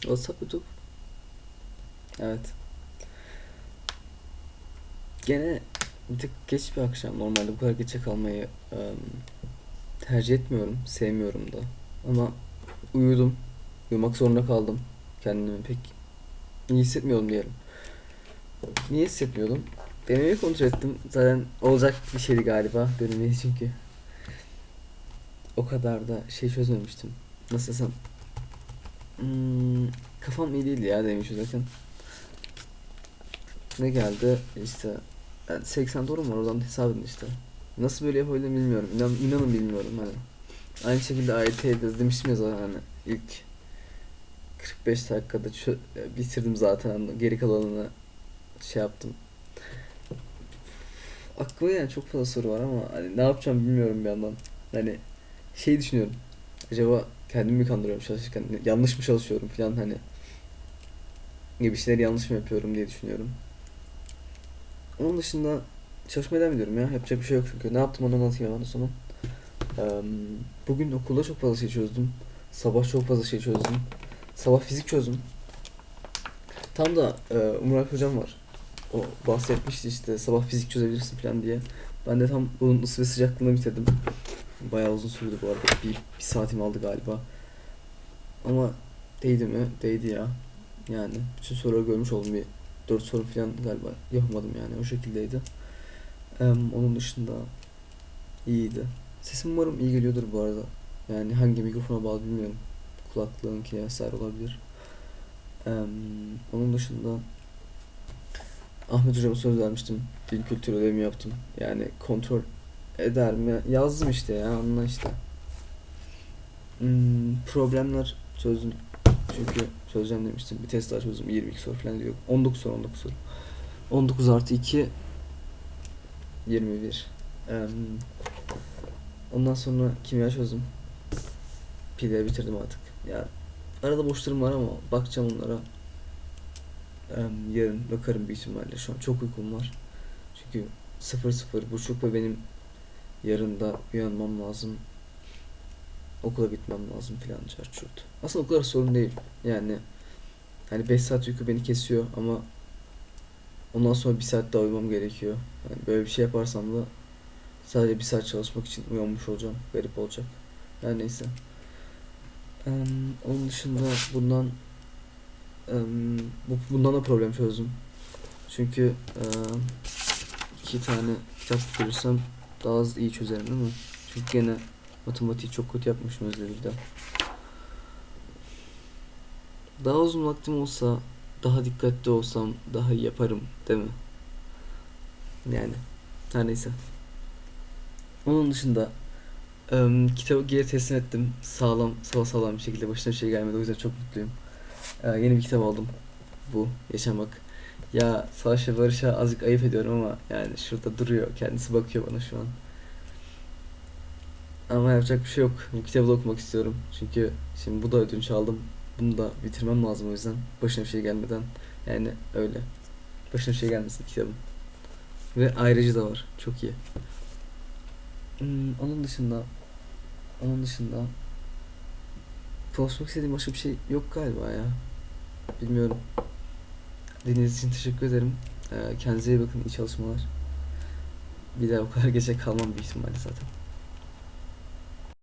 WhatsApp YouTube. Evet. Gene bir tık geç bir akşam. Normalde bu kadar geçe kalmayı em, tercih etmiyorum. Sevmiyorum da. Ama uyudum. Uyumak zorunda kaldım. Kendimi pek iyi hissetmiyordum diyelim. Niye hissetmiyordum? Denemeyi kontrol ettim. Zaten olacak bir şeydi galiba. Denemeyi çünkü. O kadar da şey çözmemiştim. Nasıl desem. Hmm, kafam iyi değildi ya denemeyi çözerken. Ne geldi? İşte yani 80 doğru mu oradan hesap edin işte. Nasıl böyle yapabildim bilmiyorum. İnan, inanın bilmiyorum hani. Aynı şekilde AYT'de demiştim ya zaten hani ilk 45 dakikada bitirdim zaten hani geri kalanını şey yaptım. Aklıma yani çok fazla soru var ama hani ne yapacağım bilmiyorum bir yandan. Hani şey düşünüyorum. Acaba kendimi mi kandırıyorum çalışırken yanlış mı çalışıyorum falan hani. Bir şeyleri yanlış mı yapıyorum diye düşünüyorum. Onun dışında çalışmaya devam ediyorum ya. Yapacak bir şey yok çünkü. Ne yaptım onu anlatayım hemen sonra. Eee, bugün okulda çok fazla şey çözdüm. Sabah çok fazla şey çözdüm. Sabah fizik çözdüm. Tam da e, Murat hocam var. O bahsetmişti işte sabah fizik çözebilirsin falan diye. Ben de tam ısı ve sıcaklığını bitirdim. Bayağı uzun sürdü bu arada. Bir, bir saatimi aldı galiba. Ama değdi mi? Değdi ya. Yani bütün soruları görmüş oldum bir 4 soru falan galiba yapamadım yani o şekildeydi. Em, onun dışında iyiydi. Sesim umarım iyi geliyordur bu arada. Yani hangi mikrofona bağlı bilmiyorum. Kulaklığınki vesaire olabilir. Em, onun dışında Ahmet hocama söz vermiştim. Dil kültürü ödevimi yaptım. Yani kontrol eder mi? Yazdım işte ya anla işte. Hmm, problemler çözdüm. Çünkü çözeceğim demiştim. Bir test daha çözdüm. 22 soru falan diyor. 19 soru 19 soru. 19 artı 2 21. Em, ondan sonra kimya çözdüm. Pide bitirdim artık. Yani arada boşlarım var ama bakacağım onlara. Em, yarın bakarım büyük ihtimalle. Şu an çok uykum var. Çünkü 00 buçuk ve benim yarın da uyanmam lazım. Okula gitmem lazım filan çarçurt. Aslında o kadar sorun değil. Yani hani 5 saat uyku beni kesiyor ama ondan sonra bir saat daha uyumam gerekiyor. Yani böyle bir şey yaparsam da sadece bir saat çalışmak için uyanmış olacağım. Garip olacak. Her neyse. Em, onun dışında bundan bu, bundan da problem çözdüm. Çünkü em, iki tane kitap görürsem daha az iyi çözerim değil mi? Çünkü gene matematiği çok kötü yapmışım özdevirde. Daha uzun vaktim olsa, daha dikkatli olsam daha iyi yaparım değil mi? Yani her neyse. Onun dışında em, kitabı geri teslim ettim. Sağlam, sağ sağlam bir şekilde başına bir şey gelmedi. O yüzden çok mutluyum. Ee, yeni bir kitap aldım. Bu Yaşamak. Ya Savaş ve Barış'a azıcık ayıp ediyorum ama yani şurada duruyor. Kendisi bakıyor bana şu an. Ama yapacak bir şey yok. Bu kitabı da okumak istiyorum. Çünkü şimdi bu da ödünç aldım. Bunu da bitirmem lazım o yüzden. Başına bir şey gelmeden. Yani öyle. Başına bir şey gelmesin kitabın. Ve ayrıcı da var. Çok iyi. Hmm, onun dışında onun dışında konuşmak istediğim başka bir şey yok galiba ya. Bilmiyorum. Dinlediğiniz için teşekkür ederim. Ee, kendinize iyi bakın. İyi çalışmalar. Bir daha o kadar gece kalmam büyük ihtimalle zaten.